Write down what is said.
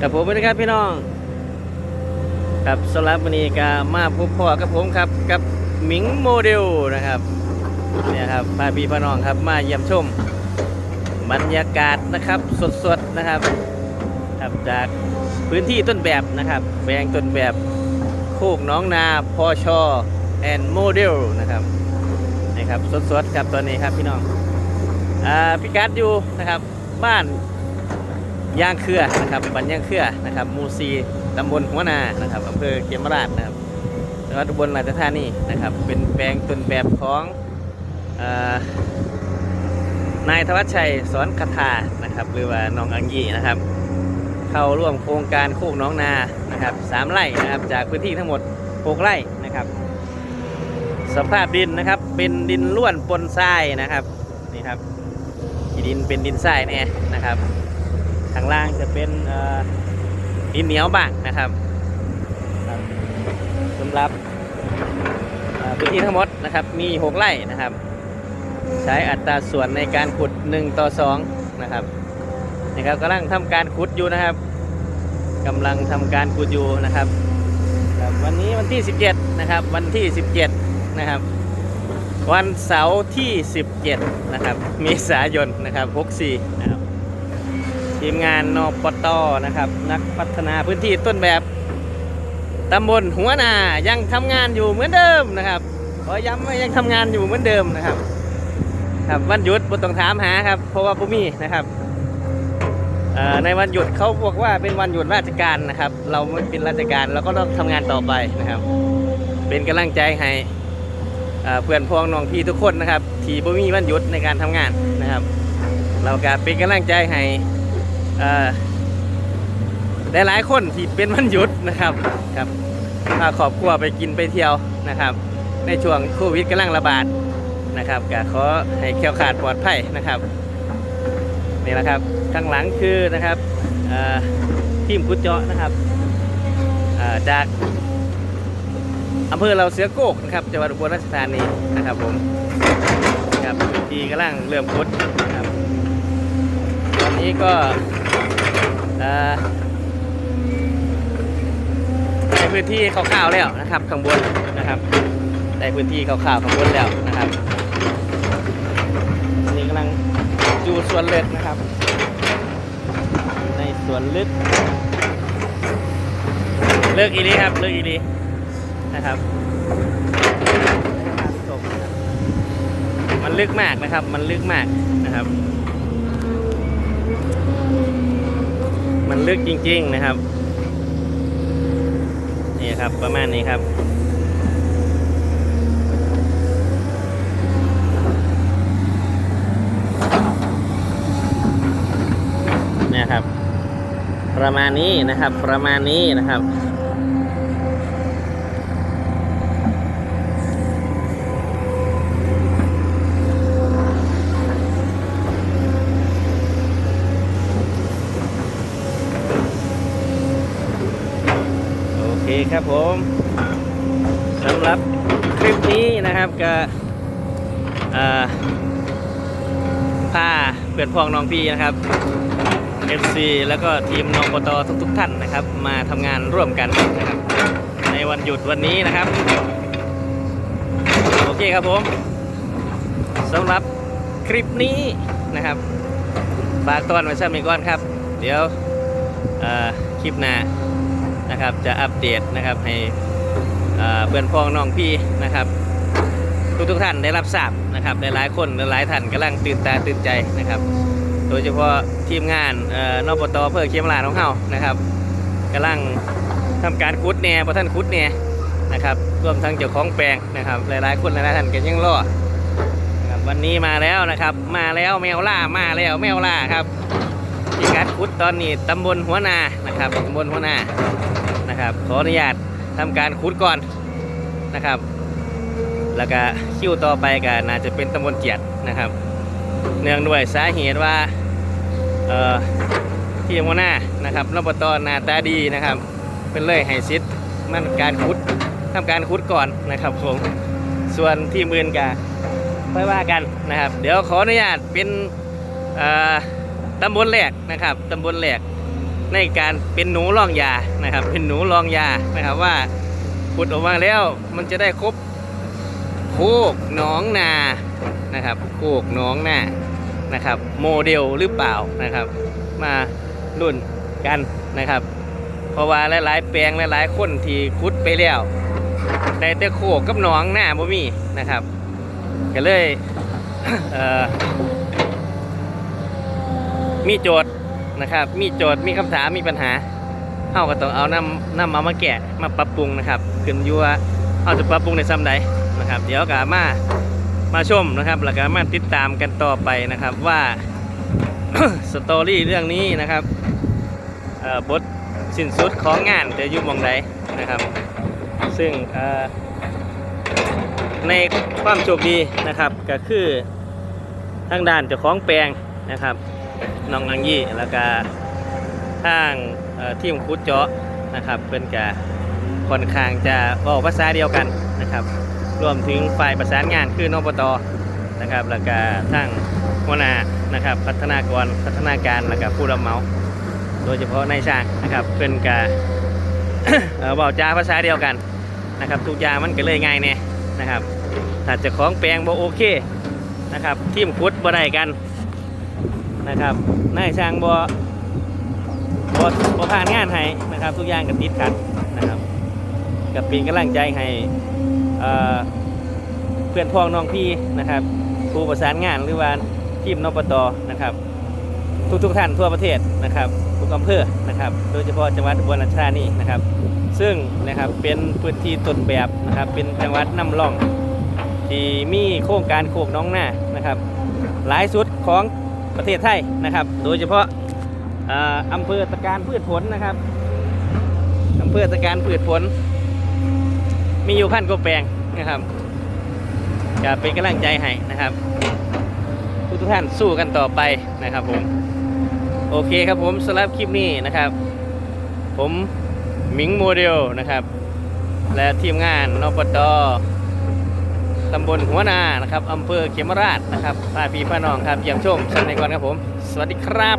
กับผมนะครับพี่น้องครับสำหรับวันนี้ก็มาพบพ่อกับผมครับกับหมิงโมเดลนะครับเนี่ยครับพาพี่พี่น้องครับมาเยี่ยมชมบรรยากาศนะครับสดๆนะครับครับจากพื้นที่ต้นแบบนะครับแปลงต้นแบบโคกน้องนาพอชอแอนโมเดลนะครับนี่ครับสดๆครับตอนนี้ครับพี่น้องอ่าพิกัดอยู่นะครับบ้าน ย่างเครือนะครับบ้านย่างเครือนะครับมูซีตำบลหัวนานะครับอำเภอเขมราชนะครับจังหวัดอุบลราชธานีนะครับ เป็นแปลงต้นแบบของอนายธวัชชัยสอนคาถานะครับ หรือว่าน้องอังยีนะครับ เข้าร่วมโครงการโคกน้องนานะครับสามไร่นะครับจากพื้นที่ทั้งหมดหกไร่นะครับ สภาพดินนะครับเป็นดินล้วนปนทรายนะครับนี่ครับดินเป็นดินทรายแน่นะครับ ข้างล่างจะเป็นเอ่อดินเหนียวบ้างนะครับสำหรับพื้นที่ทั้งหมดนะครับมี6ไร่นะครับ ใช้อัตราส่วนในการขุด 1 ต่อ 2 นะครับนี่ครับกำลังทำการขุดอยู่นะครับกำลังทำการขุดอยู่นะครับวันนี้วันที่ 17 นะครับ วันที่ 17 นะครับ วันเสาร์ที่ 17 นะครับเมีษายนนะครับ 64นะครับ ทีมงานนปตนะครับ นักพัฒนาพื้นที่ต้นแบบตำบลหัวนายังทำงานอยู่เหมือนเดิมนะครับขอย้ำว่ายังทำงานอยู่เหมือนเดิมนะครับ ครับวันหยุดบนต้องถามหาครับ เพราะว่าผมมีนะครับในวันหยุดเขาบอกว่าเป็นวันหยุดราชการนะครับ เราไม่เป็นราชการเราก็ต้องทำงานต่อไปนะครับ เป็นกำลังใจให้เอ่อเพื่อนพ้องน้องพี่ทุกคนนะครับ ที่บ่มีวันหยุดในการทำงานนะครับ เราก็เป็นกำลังใจให้ เอ่อหลายคนที่เป็นวันหยุดนะครับครับพาครอบครัวไปกินไปเที่ยวนะครับ ในช่วงโควิดกำลังระบาดนะครับก็ขอให้แคล้วคลาดปลอดภัยนะครับนี่แหละครับข้างหลังคือนะครับทีมกุดเจาะนะครับจากอำเภอเราเสือโกกนะครับจังหวัดอุบลราชธานีนะครับผมครับที่กำลังเริ่มพุดนะครับตอนนี้ก็ ในพื้นที่คร่าวๆแล้วนะครับ ข้างบนนะครับในพื้นที่คร่าวๆข้างบนแล้วนะครับอันนี้กำลังจูสวนลึกนะครับ ในสวนลึก เลิกอีรีครับ เลิกอีรีนะครับมันลึกมากนะครับ มันลึกมากนะครับ มันลึกจริง ๆนะครับ นี่ครับประมาณนี้ครับเนี่ยครับ ประมาณนี้นะครับ ประมาณนี้นะครับ เคครับผมสำหรับคลิปนี้นะครับก็เอ่อพาเพื่อนพ้องน้องพี่นะครับ FC แล้วก็ทีมนองปตทุกๆท่านนะครับ มาทำงานร่วมกันนะครับ ในวันหยุดวันนี้นะครับ โอเคครับผมสำหรับคลิปนี้นะครับฝากตอนไว้สักนิดก่อนครับ เดี๋ยวคลิปหน้า นะครับ จะอัปเดตนะครับให้เพื่อนพ้องน้องพี่นะครับ ทุกทุกท่านได้รับทราบนะครับหลายๆคนหลายๆท่านกำลังตื่นตาตื่นใจนะครับ โดยเฉพาะทีมงานเอ่อนปตเพื่อเขียมลาของเฮานะครับกำลังทำการคุดเนี่ยพอท่านคุดเนี่ยนะครับรวมทั้งเจ้าของแปลงนะครับ หลายๆคนหลายๆท่านก็ยังรอนะครับวันนี้มาแล้วนะครับ มาแล้วแมวล่ามาแล้วแมวล่าครับพิกัดคุดตอนนี้ตำบลหัวนานะครับตำบลหัวนา นะครับ ขออนุญาตทำการขุดก่อนนะครับ แล้วก็คิวต่อไปก็น่าจะเป็นตำบลเจียดนะครับ เนื่องด้วยสาเหตุว่าเอ่อที่หัวหน้านะครับรปตหนาตาดีนะครับ เป็นเลยให้ซิดมันการขุดทำการขุดก่อนนะครับผมส่วนที่มือนกะค่อยว่ากันนะครับ เดี๋ยวขออนุญาตเป็นตำบลแหลกนะครับตำบลแหลก ในการเป็นหนูรองยานะครับ เป็นหนูรองยานะครับว่าขุดออกมาแล้วมันจะได้ครบโคกหนองนานะครับโคกหนองนานะครับ โมเดลหรือเปล่านะครับ มารุ่นกันนะครับ เพราะว่าหลายๆแปลงหลายๆคนที่ขุดไปแล้วได้แต่โคกกับหนองนาบ่มีนะครับก็เลยเมีโจทย์ นะครับ มีโจทย์มีคำถามมีปัญหาเฮาก็ต้องเอานำนำเอามาแกะมาปรับปรุงนะครับขึ้นอยู่ว่าเฮาจะปรับปรุงในซ้ำใดนะครับ เดี๋ยวก็มามาชมนะครับแล้วก็มาติดตามกันต่อไปนะครับว่าสตอรี่เรื่องนี้นะครับบทสิ้นสุดของงานจะอยู่มองใดนะครับ ซึ่งในความโชคดีนะครับก็คือทางด้านเจ้าของแปลงนะครับ น้องอังยี่แล้วก็ทางทีมคุดเจาะนะครับเป็นกะค่อนข้างจะเว้าภาษาเดียวกันนะครับ รวมถึงฝ่ายประสานงานคือนปตนะครับ แล้วก็ทางหัวหน้านะครับ พัฒนากรพัฒนาการแล้วก็ผู้รับเหมา โดยเฉพาะนายช่างนะครับเป็นกาเอ่อเว้าภาษาเดียวกันนะครับทุกอย่างมันก็เลยง่ายแน่ยนะครับถ้าจะของแปลงบ่โอเคนะครับทีมคุดบ่ได้กัน นะครับนายช่างบ่บ่บ่ผ่านงานให้นะครับ ทุกอย่างก็ติดขัดนะครับกับเป็นกำลังใจให้เพื่อนพ้องน้องพี่นะครับผู้ประสานงานหรือว่าทีมนปตนะครับ ทุกทุกๆท่านทั่วประเทศนะครับทุกอำเภอนะครับ โดยเฉพาะจังหวัดอุบลราชธานีนะครับ ซึ่งนะครับเป็นพื้นที่ต้นแบบนะครับ เป็นจังหวัดนำร่องที่มีโครงการโคกน้องหน้านะครับ หลายสุดของ ประเทศไทยนะครับ โดยเฉพาะอำเภอตะการพืชผลนะครับอำเภอตะการพืชผล มีอยู่พันกว่าแปลงนะครับจะเป็นกำลังใจให้นะครับ ทุกทุกท่านสู้กันต่อไปนะครับผม โอเคครับผมสำหรับคลิปนี้นะครับ ผมหมิงโมเดลนะครับ และทีมงานนปต ตำบลหัวนานะครับอำเภอเขมราชนะครับพาพี่พาน้องครับเยี่ยมชมชมในก่อนครับผม สวัสดีครับ